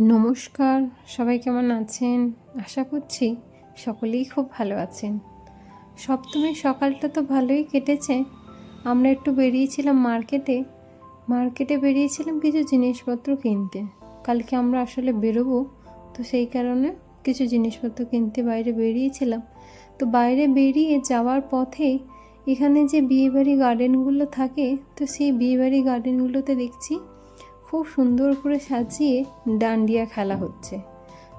নমস্কার, সবাই কেমন আছেন? আশা করছি সকলেই খুব ভালো আছেন। সপ্তমীর সকালটা তো ভালোই কেটেছে। আমরা একটু বেরিয়েছিলাম মার্কেটে। মার্কেটে বেরিয়েছিলাম কিছু জিনিসপত্র কিনতে। কালকে আমরা আসলে বেরোবো, তো সেই কারণে কিছু জিনিসপত্র কিনতে বাইরে বেরিয়েছিলাম। তো বাইরে বেরিয়ে যাওয়ার পথে এখানে যে বিয়েবাড়ি গার্ডেনগুলো থাকে, তো সেই বিয়েবাড়ি গার্ডেনগুলোতে দেখছি খুব সুন্দর করে সাজিয়ে ডান্ডিয়া খেলা হচ্ছে।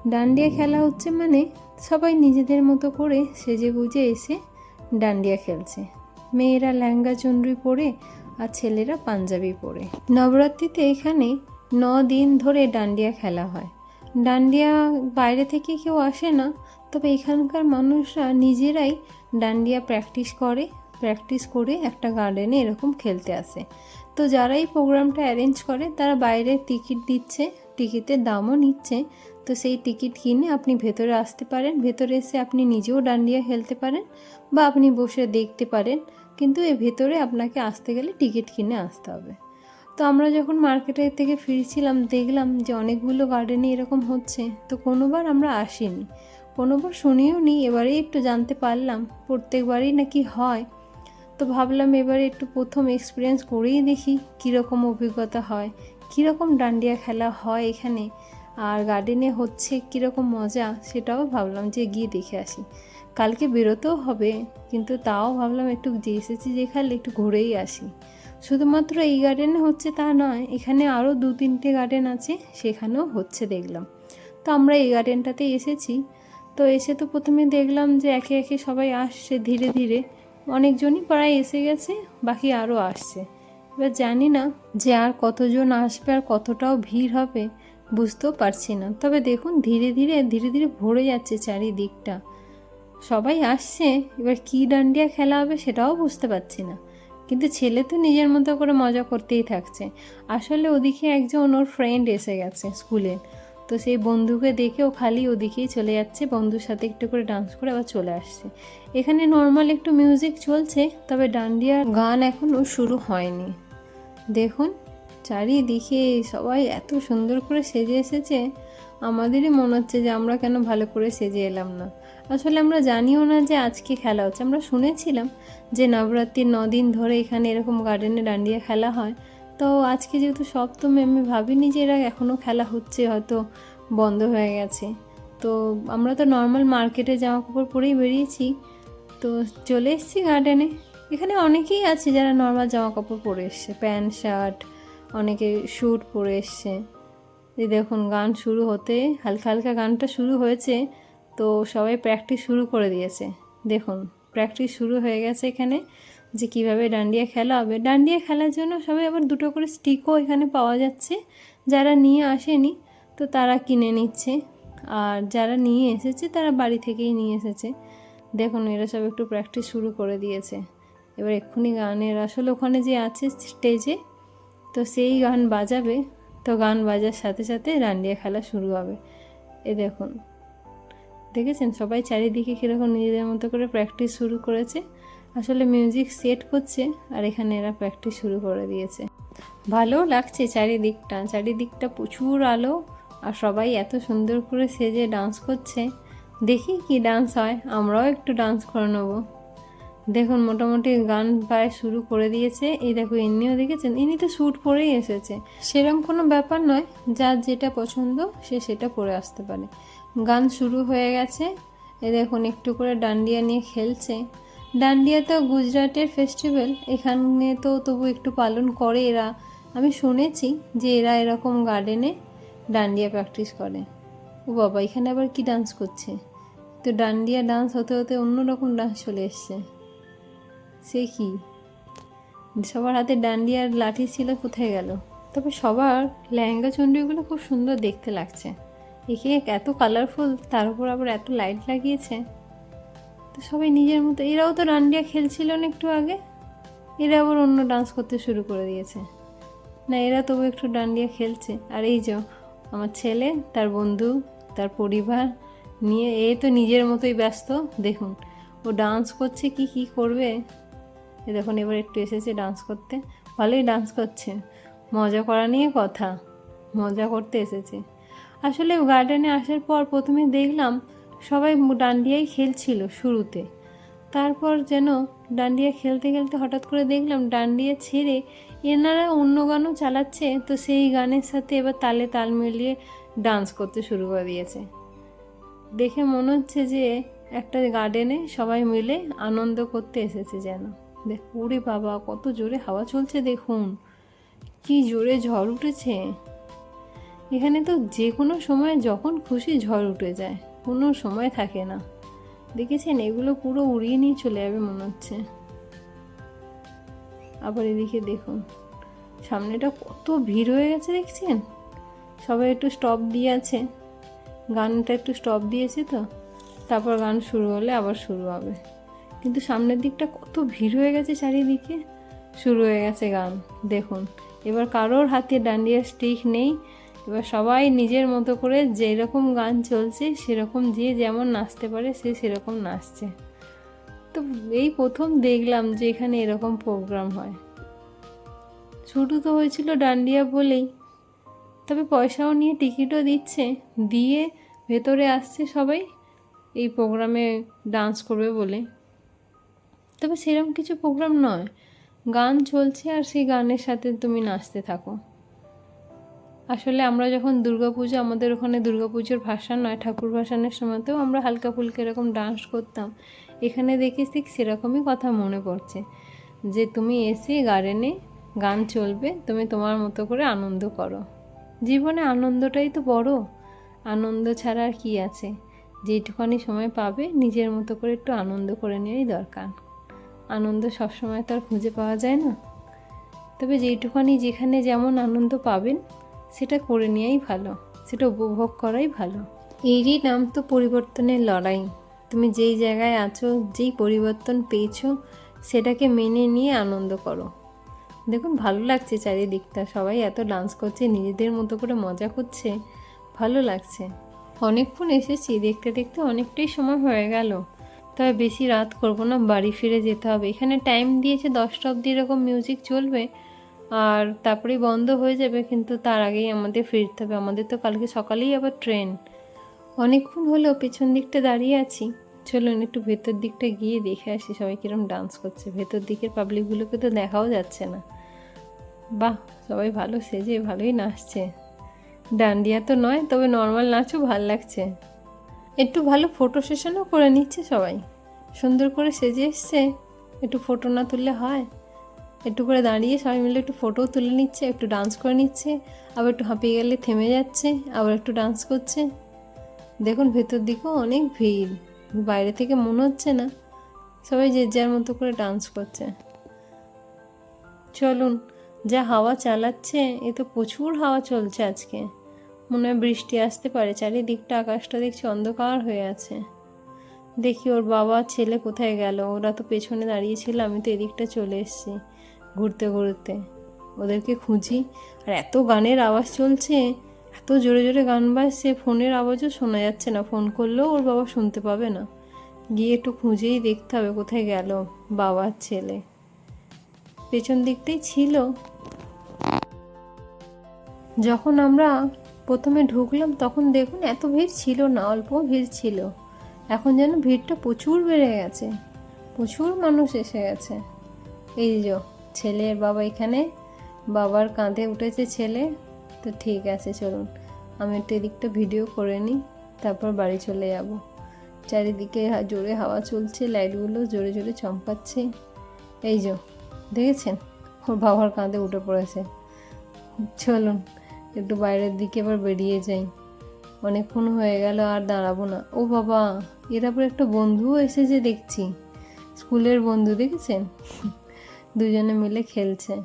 ডান্ডিয়া খেলা হচ্ছে মানে সবাই নিজেদের মতো করে সেজে গুজে এসে ডান্ডিয়া খেলছে। মেয়েরা ল্যাঙ্গা চুনরি পরে আর ছেলেরা পাঞ্জাবি পরে। নবরাত্রিতে এখানে ন দিন ধরে ডান্ডিয়া খেলা হয়। ডান্ডিয়া বাইরে থেকে কেউ আসে না, তবে এখানকার মানুষরা নিজেরাই ডান্ডিয়া প্র্যাকটিস করে প্র্যাকটিস করে একটা গার্ডেনে এরকম খেলতে আসে। তো যারা এই প্রোগ্রামটা অ্যারেঞ্জ করে, তারা বাইরে টিকিট দিচ্ছে, টিকিটের দামও নিচ্ছে। তো সেই টিকিট কিনে আপনি ভেতরে আসতে পারেন, ভেতরে এসে আপনি নিজেও ডান্ডিয়া খেলতে পারেন বা আপনি বসে দেখতে পারেন। কিন্তু এর ভেতরে আপনাকে আসতে গেলে টিকিট কিনে আসতে হবে। তো আমরা যখন মার্কেটের থেকে ফিরছিলাম, দেখলাম যে অনেকগুলো গার্ডেনে এরকম হচ্ছে। তো কোনোবার আমরা আসিনি। কোনোবার শুনিও নি এবারেই একটু জানতে পারলাম, প্রত্যেকবারই নাকি হয়। তো ভাবলাম এবারে একটু প্রথম এক্সপিরিয়েন্স করেই দেখি কীরকম অভিজ্ঞতা হয়, কীরকম ডান্ডিয়া খেলা হয় এখানে, আর গার্ডেনে হচ্ছে কীরকম মজা সেটাও ভাবলাম যে গিয়ে দেখে আসি। কালকে বেরোতেও হবে, কিন্তু তাও ভাবলাম একটু যে এসেছি যেখানে একটু ঘুরেই আসি। শুধুমাত্র এই গার্ডেনে হচ্ছে তা নয়, এখানে আরও দু তিনটে গার্ডেন আছে, সেখানেও হচ্ছে দেখলাম। তো আমরা এই গার্ডেনটাতে এসেছি, তো এসে তো প্রথমে দেখলাম যে একে একে সবাই আসছে ধীরে ধীরে অনেকজনই প্রায় এসে গেছে, বাকি আরও আসছে। এবার জানি না যে আর কতজন আসবে আর কতটাও ভিড় হবে, বুঝতেও পারছি না। তবে দেখুন, ধীরে ধীরে ধীরে ধীরে ভরে যাচ্ছে চারিদিকটা। সবাই আসছে, এবার কী ডান্ডিয়া খেলা হবে সেটাও বুঝতে পারছি না। কিন্তু ছেলে তো নিজের মতো করে মজা করতেই থাকছে। আসলে ওদিকে একজন ওর ফ্রেন্ড এসে গেছে স্কুলের তো সেই বন্ধুকে দেখে ও খালি ওদিকেই চলে যাচ্ছে, বন্ধুর সাথে একটু করে ডান্স করে আবার চলে আসছে। এখানে নর্মাল একটু মিউজিক চলছে, তবে ডান্ডিয়ার গান এখনও শুরু হয়নি। দেখুন, চারিদিকে সবাই এত সুন্দর করে সেজে এসেছে, আমাদেরই মনে হচ্ছে যে আমরা কেন ভালো করে সেজে এলাম না। আসলে আমরা জানিও না যে আজকে খেলা হচ্ছে। আমরা শুনেছিলাম যে নবরাত্রির দিন ধরে এখানে এরকম গার্ডেনে ডান্ডিয়া খেলা হয়। তো আজকে যেহেতু সপ্তমী, আমি ভাবিনি যে এরা এখনও খেলা হচ্ছে, হয়তো বন্ধ হয়ে গেছে। তো আমরা তো নর্মাল মার্কেটে জামা কাপড় পরেই বেরিয়েছি। তো চলে এসেছি গার্ডেনে এখানে অনেকেই আছে যারা নর্মাল জামা কাপড় পরে এসছে, প্যান্ট, শার্ট, অনেকে স্যুট পরে এসছে। এই দেখুন, গান শুরু হতে, হালকা হালকা গানটা শুরু হয়েছে, তো সবাই প্র্যাকটিস শুরু করে দিয়েছে। দেখুন প্র্যাকটিস শুরু হয়ে গেছে এখানে। যে কীভাবে ডান্ডিয়া খেলা হবে। ডান্ডিয়া খেলার জন্য সবাই আবার দুটো করে স্টিকও এখানে পাওয়া যাচ্ছে। যারা নিয়ে আসেনি, তো তারা কিনে নিচ্ছে। আর যারা নিয়ে এসেছে, তারা বাড়ি থেকেই নিয়ে এসেছে। দেখুন, এরা সব একটু প্র্যাকটিস শুরু করে দিয়েছে। এবার এক্ষুনি গানের, আসলে ওখানে যে আছে স্টেজে তো সেই গান বাজাবে। তো গান বাজার সাথে সাথে ডান্ডিয়া খেলা শুরু হবে। এ দেখুন, দেখেছেন? সবাই চারিদিকে কীরকম নিজেদের মতো করে প্র্যাকটিস শুরু করেছে। আসলে মিউজিক সেট করছে, আর এখানে এরা প্র্যাকটিস শুরু করে দিয়েছে। ভালো লাগছে চারিদিকটা চারিদিকটা প্রচুর আলো, আর সবাই এত সুন্দর করে সেজে ডান্স করছে। দেখি কি ডান্স হয়, আমরাও একটু ডান্স করে নেব। দেখুন, মোটামুটি গান প্রায় শুরু করে দিয়েছে। এই দেখো, ইনিও দেখেছেন? ইনি তো শ্যুট পরেই এসেছে। সেরকম কোনো ব্যাপার নয়, যার যেটা পছন্দ, সে সেটা পরে আসতে পারে। গান শুরু হয়ে গেছে। এ দেখুন, একটু করে ডান্ডিয়া নিয়ে খেলছে। ডান্ডিয়া তো গুজরাটের ফেস্টিভ্যাল, এখানে তো তবু একটু পালন করে এরা। আমি শুনেছি যে এরা এরকম গার্ডেনে ডান্ডিয়া প্র্যাকটিস করে। ও বাবা, এখানে আবার কি ডান্স করছে? তো ডান্ডিয়া ডান্স হতে হতে অন্যরকম ডান্স চলে এসছে। সে কি? সবার হাতে ডান্ডিয়ার লাঠি ছিল, কোথায় গেল? তবে সবার লেহেঙ্গা চণ্ডীগুলো খুব সুন্দর দেখতে লাগছে। একে এত কালারফুল তার উপর আবার এত লাইট লাগিয়েছে। তো সবাই নিজের মতো। এরাও তো ডান্ডিয়া খেলছিল না একটু আগে। এরা আবার অন্য ডান্স করতে শুরু করে দিয়েছে। না, এরা তবু একটু ডান্ডিয়া খেলছে। আর এই যে, আমার ছেলে, তার বন্ধু, তার পরিবার নিয়ে এ তো নিজের মতোই ব্যস্ত। দেখুন, ও ডান্স করছে, কি কি করবে? এ দেখুন, এবার একটু এসেছে ডান্স করতে। ভালোই ডান্স করছে। মজা করা নিয়ে কথা। মজা করতে এসেছে। আসলে গার্ডেনে আসার পর প্রথমে দেখলাম সবাই ডান্ডিয়াই খেলছিল শুরুতে। তারপর যেন ডান্ডিয়া খেলতে খেলতে হঠাৎ করে দেখলাম ডান্ডিয়া ছেড়ে এনারা অন্য গানও চালাচ্ছে, তো সেই গানের সাথে এবার তালে তাল মিলিয়ে ডান্স করতে শুরু করে দিয়েছে। দেখে মনে হচ্ছে যে একটা গার্ডেনে সবাই মিলে আনন্দ করতে এসেছে যেন। দেখ, ওরে বাবা, কত জোরে হাওয়া চলছে দেখুন। কি জোরে ঝড় উঠেছে। এখানে তো যে কোনো সময় যখন খুশি ঝড় উঠে যায়। কোনো সময় থাকে না। দেখেছেন? এগুলো পুরো উড়িয়ে নিয়ে চলে যাবে মনে হচ্ছে। আবার এদিকে দেখুন, সামনেটা কত ভিড় হয়ে গেছে দেখছেন? সবাই একটু স্টপ দিয়ে আছে। গানটা একটু স্টপ দিয়েছে তো। তারপর গান শুরু হলে আবার শুরু হবে। কিন্তু সামনের দিকটা কত ভিড় হয়ে গেছে চারিদিকে। শুরু হয়ে গেছে গান, দেখুন। এবার কারোর হাতে ডান্ডিয়া স্টিক নেই। এবার সবাই নিজের মতো করে যেরকম গান চলছে, সেরকম যে যেমন নাচতে পারে, সে সেরকম নাচছে। তো এই প্রথম দেখলাম যে এখানে এরকম প্রোগ্রাম হয়। শুরু তো হয়েছিল ডান্ডিয়া বলেই, তবে পয়সাও নিয়ে টিকিটও দিচ্ছে, দিয়ে ভেতরে আসছে সবাই, এই প্রোগ্রামে ডান্স করবে বলে। তবে সেরকম কিছু প্রোগ্রাম নয়। গান চলছে আর সেই গানের সাথে তুমি নাচতে থাকো। আসলে আমরা যখন দুর্গাপুজো, আমাদের ওখানে দুর্গাপুজোর ভাসান নয়, ঠাকুর ভাসানের সময়তেও আমরা হালকা ফুলকা এরকম ডান্স করতাম। এখানে দেখে ঠিক সেরকমই কথা মনে পড়ছে, যে তুমি এসে গার্ডেনে গান চলবে, তুমি তোমার মতো করে আনন্দ করো। জীবনে আনন্দটাই তো বড়, আনন্দ ছাড়া আর কী আছে? যেটুখানি সময় পাবে, নিজের মতো করে একটু আনন্দ করে নেওয়াই দরকার। আনন্দ সবসময় তো আর খুঁজে পাওয়া যায় না। তবে যেইটুখানি যেখানে যেমন আনন্দ পাবেন সেটা করে নেওয়াই ভালো, সেটা উপভোগ করাই ভালো। এরই নাম তো পরিবর্তনের লড়াই। তুমি যেই জায়গায় আছো, যেই পরিবর্তন পেয়েছ, সেটাকে মেনে নিয়ে আনন্দ করো। দেখুন, ভালো লাগছে চারিদিকটা। সবাই এত ডান্স করছে, নিজেদের মতো করে মজা করছে। ভালো লাগছে। অনেকক্ষণ এসেছি, দেখতে দেখতে অনেকটাই সময় হয়ে গেল। তবে বেশি রাত করব না, বাড়ি ফিরে যেতে হবে। এখানে টাইম দিয়েছে দশটা অবধি এরকম মিউজিক চলবে। আর তারপরেই বন্ধ হয়ে যাবে, কিন্তু তার আগেই আমাদের ফিরতে হবে। আমাদের তো কালকে সকালেই আবার ট্রেন। অনেকক্ষণ হলেও পেছন দিকটা দাঁড়িয়ে আছি। চলুন একটু ভেতর দিকটা গিয়ে দেখে আসি সবাই কিরম ডান্স করছে। ভেতর দিকের পাবলিকগুলোকে তো দেখাও যাচ্ছে না। বাহ, সবাই ভালো সেজে ভালোই নাচছে। ডান্ডিয়া তো নয়, তবে নর্মাল নাচও ভালো লাগছে। একটু ভালো ফটো সেশনও করে নিচ্ছে সবাই। সুন্দর করে সেজে এসছে। একটু ফটো না তুললে হয়? একটু করে দাঁড়িয়ে সবাই মিলে একটু ফটোও তুলে নিচ্ছে, একটু ডান্স করে নিচ্ছে, আবার একটু হাঁপিয়ে গেলে থেমে যাচ্ছে, আবার একটু ডান্স করছে। দেখুন ভেতর দিকেও অনেক ভিড়, বাইরে থেকে মনে হচ্ছে না। সবাই যে যার মতো করে ডান্স করছে। চলুন, যা হাওয়া চালাচ্ছে, এ তো প্রচুর হাওয়া চলছে আজকে। মনে হয় বৃষ্টি আসতে পারে, চারিদিকটা আকাশটা দেখছি অন্ধকার হয়ে আছে। দেখি ওর বাবা ছেলে কোথায় গেল? ওরা তো পেছনে দাঁড়িয়েছিল আমি তো এদিকটা চলে এসেছি ঘুরতে ঘুরতে। ওদেরকে খুঁজি। আর এত গানের আওয়াজ চলছে, এত জোরে জোরে গান বাজছে, ফোনের আওয়াজও শোনা যাচ্ছে না। ফোন করলেও ওর বাবা শুনতে পাবে না। গিয়ে একটু খুঁজেই দেখতে হবে কোথায় গেল বাবার ছেলে। পেছন দিকটাই ছিল। যখন আমরা প্রথমে ঢুকলাম, তখন দেখুন এত ভিড় ছিল না, অল্প ভিড় ছিল। এখন যেন ভিড়টা প্রচুর বেড়ে গেছে। প্রচুর মানুষ এসে গেছে। এই যে ছেলের বাবা এখানে, বাবার কাঁধে উঠেছে ছেলে। তো ঠিক আছে, চলুন। আমি একটু এদিকটা ভিডিও করে নিই, তারপর বাড়ি চলে যাব। চারিদিকে জোরে হাওয়া চলছে, লাইটগুলো জোরে জোরে চমকাচ্ছে। এই যে, দেখেছেন? ওর বাবার কাঁধে উঠে পড়েছে। চলুন, একটু বাইরের দিকে এবার বেরিয়ে যাই। অনেকক্ষণ হয়ে গেল, আর দাঁড়াবো না। ও বাবা! এর একটা বন্ধুও এসেছে দেখছি। স্কুলের বন্ধু দেখেছেন? দুজনে মিলে খেলছে।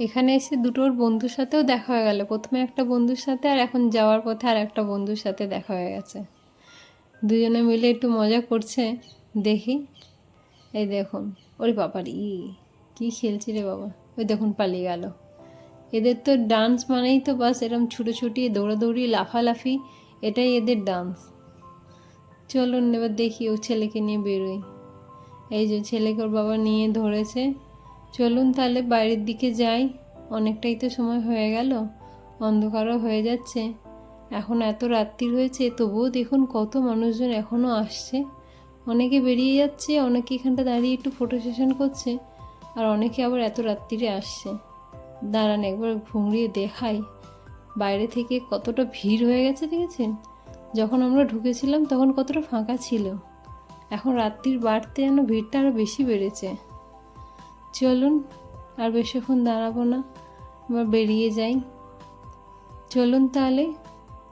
এখানে এসে দুটোর বন্ধুর সাথেও দেখা হয়ে গেল। প্রথমে একটা বন্ধুর সাথে আর এখন যাওয়ার পথে আর একটা বন্ধুর সাথে দেখা হয়ে গেছে। দুজনে মিলে একটু মজা করছে। দেখি। এই দেখুন। ওরে বাবার, ই, কি খেলছি রে বাবা। ওই দেখুন, পালিয়ে গেল। এদের তো ডান্স মানেই তো বাস এরম ছুটোছুটি, দৌড়াদৌড়ি, লাফালাফি, এটাই এদের ডান্স চলুন এবার দেখি ও ছেলেকে নিয়ে বেরোই। এই যে ছেলেকে ওর বাবা নিয়ে ধরেছে। চলুন তাহলে বাইরের দিকে যাই। অনেকটাই তো সময় হয়ে গেল, অন্ধকারও হয়ে যাচ্ছে। এখন এত রাত্রি হয়েছে, তবুও দেখুন কত মানুষজন এখনও আসছে। অনেকে বেরিয়ে যাচ্ছে, অনেকে এখানটা দাঁড়িয়ে একটু ফটো সেশন করছে, আর অনেকে আবার এত রাত্রিরে আসছে। দাঁড়ান একবার ঘুঙড়িয়ে দেখাই। বাইরে থেকে কতটা ভিড় হয়ে গেছে, দেখেছেন? যখন আমরা ঢুকেছিলাম তখন কতটা ফাঁকা ছিল। এখন রাত্রির বাড়তে যেন ভিড়টা আরও বেশি বেড়েছে। চলুন, আর বেশিক্ষণ দাঁড়াবো না, এবার বেরিয়ে যাই। চলুন তাহলে,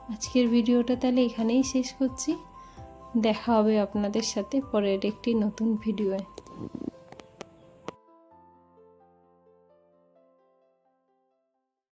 আজকের ভিডিওটা তাহলে এখানেই শেষ করছি। দেখা হবে আপনাদের সাথে পরের একটি নতুন ভিডিওয়ে।